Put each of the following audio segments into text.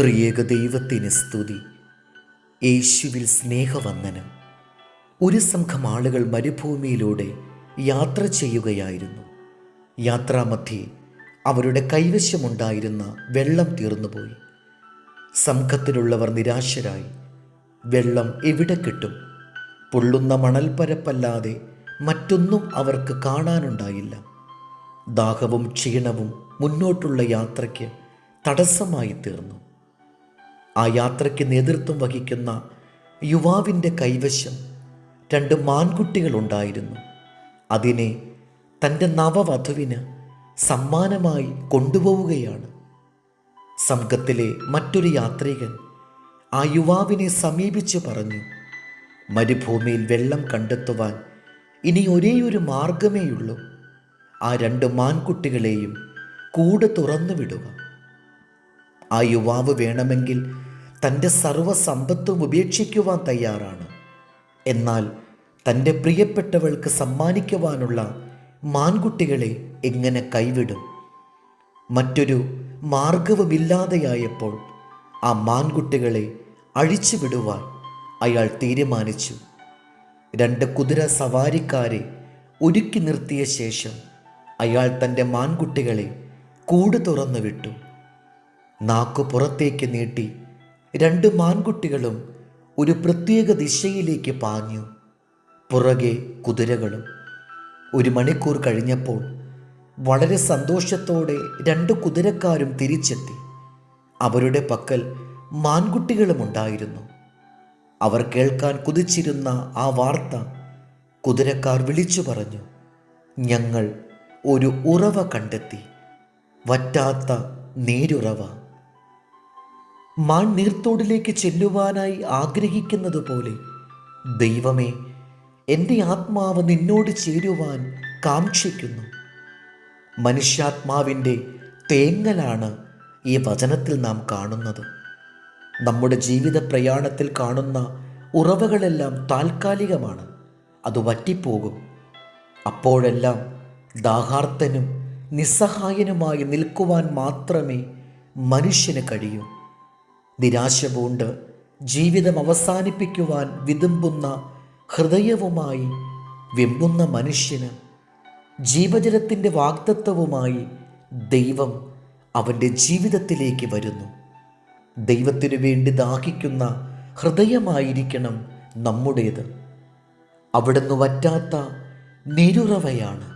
ത്രിയേക ദൈവത്തിന് സ്തുതി. യേശുവിൽ സ്നേഹവന്ദനം. ഒരു സംഘം ആളുകൾ മരുഭൂമിയിലൂടെ യാത്ര ചെയ്യുകയായിരുന്നു. യാത്രാമധ്യേ അവരുടെ കൈവശമുണ്ടായിരുന്ന വെള്ളം തീർന്നുപോയി. സംഘത്തിലുള്ളവർ നിരാശരായി. വെള്ളം എവിടെ കിട്ടും? പൊള്ളുന്ന മണൽപ്പരപ്പല്ലാതെ മറ്റൊന്നും അവർക്ക് കാണാനുണ്ടായില്ല. ദാഹവും ക്ഷീണവും മുന്നോട്ടുള്ള യാത്രയ്ക്ക് തടസ്സമായി തീർന്നു. ആ യാത്രയ്ക്ക് നേതൃത്വം വഹിക്കുന്ന യുവാവിന്റെ കൈവശം രണ്ട് മാൻകുട്ടികളുണ്ടായിരുന്നു. അതിനെ തന്റെ നവവധുവിന് സമ്മാനമായി കൊണ്ടുപോവുകയാണ്. സംഘത്തിലെ മറ്റൊരു യാത്രികൻ ആ യുവാവിനെ സമീപിച്ച് പറഞ്ഞു മരുഭൂമിയിൽ വെള്ളം കണ്ടെത്തുവാൻ ഇനി ഒരേയൊരു മാർഗമേയുള്ളൂ ആ രണ്ട് മാൻകുട്ടികളെയും കൂടെ തുറന്നു വിടുക. ആ യുവാവ് വേണമെങ്കിൽ തന്റെ സർവസമ്പത്തും ഉപേക്ഷിക്കുവാൻ തയ്യാറാണ്. എന്നാൽ തന്റെ പ്രിയപ്പെട്ടവൾക്ക് സമ്മാനിക്കുവാനുള്ള മാൻകുട്ടികളെ എങ്ങനെ കൈവിടും? മറ്റൊരു മാർഗവുമില്ലാതെയായപ്പോൾ ആ മാൻകുട്ടികളെ അഴിച്ചുവിടുവാൻ അയാൾ തീരുമാനിച്ചു. രണ്ട് കുതിര സവാരിക്കാരെ ഒരുക്കി നിർത്തിയ ശേഷം അയാൾ തന്റെ മാൻകുട്ടികളെ കൂട് തുറന്നു വിട്ടു. നാക്കു പുറത്തേക്ക് നീട്ടി രണ്ട് മാൻകുട്ടികളും ഒരു പ്രത്യേക ദിശയിലേക്ക് പാഞ്ഞു. പുറകെ കുതിരകളും. ഒരു മണിക്കൂർ കഴിഞ്ഞപ്പോൾ വളരെ സന്തോഷത്തോടെ രണ്ട് കുതിരക്കാരും തിരിച്ചെത്തി. അവരുടെ പക്കൽ മാൻകുട്ടികളുമുണ്ടായിരുന്നു അവർ കേൾക്കാൻ കുതിച്ചിരുന്ന ആ വാർത്ത കുതിരക്കാർ വിളിച്ചു പറഞ്ഞു. ഞങ്ങൾ ഒരു ഉറവ കണ്ടെത്തി. വറ്റാത്ത നീരുറവ. മാൻ നീർത്തോടിലേക്ക് ചെല്ലുവാനായി ആഗ്രഹിക്കുന്നത് പോലെ ദൈവമേ എന്റെ ആത്മാവ് നിന്നോട് ചേരുവാൻ കാക്ഷിക്കുന്നു. മനുഷ്യാത്മാവിന്റെ തേങ്ങലാണ് ഈ വചനത്തിൽ നാം കാണുന്നത്. നമ്മുടെ ജീവിത പ്രയാണത്തിൽ കാണുന്ന ഉറവകളെല്ലാം താൽക്കാലികമാണ് അത് വറ്റിപ്പോകും. അപ്പോഴെല്ലാം ദാഹാർത്തനും നിസ്സഹായനുമായി നിൽക്കുവാൻ മാത്രമേ മനുഷ്യന് കഴിയൂ. നിരാശ പൂണ്ട് ജീവിതം അവസാനിപ്പിക്കുവാൻ വിതുമ്പുന്ന ഹൃദയവുമായി വെമ്പുന്ന മനുഷ്യന് ജീവജലത്തിന്റെ വാഗ്ദത്വവുമായി ദൈവം അവന്റെ ജീവിതത്തിലേക്ക് വരുന്നു. ദൈവത്തിനു വേണ്ടി ദാഹിക്കുന്ന ഹൃദയമായിരിക്കണം നമ്മുടേത്. അവിടുന്ന് വറ്റാത്ത നിരുറവയാണ്.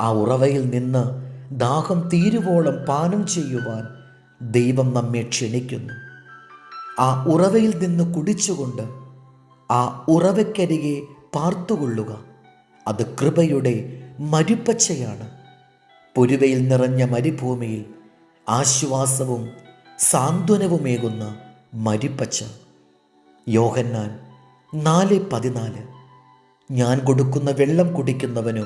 ആ ഉറവയിൽ നിന്ന് ദാഹം തീരുവോളം പാനം ചെയ്യുവാൻ ദൈവം നമ്മെ ക്ഷണിക്കുന്നു. ആ ഉറവയിൽ നിന്ന് കുടിച്ചുകൊണ്ട് ആ ഉറവയ്ക്കരികെ പാർത്തുകൊള്ളുക. അത് കൃപയുടെ മരുപ്പച്ചയാണ്. പുരുവയിൽ നിറഞ്ഞ മരുഭൂമിയിൽ ആശ്വാസവും സാന്ത്വനവുമേകുന്ന മരുപ്പച്ച. യോഹന്നാൻ നാല് പതിനാല്. ഞാൻ കൊടുക്കുന്ന വെള്ളം കുടിക്കുന്നവനോ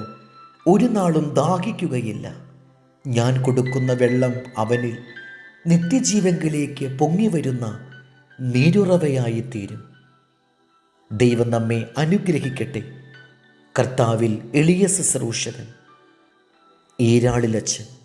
ഒരു നാളും ദാഹിക്കുകയില്ല. ഞാൻ കൊടുക്കുന്ന വെള്ളം അവനിൽ നിത്യജീവങ്കിലേക്ക് പൊങ്ങി വരുന്ന നീരുറവയായി തീരും ദൈവം നമ്മെ അനുഗ്രഹിക്കട്ടെ. കർത്താവിൽ എളിയ ശുശ്രൂഷകൻ ഈരാളിലച്ച്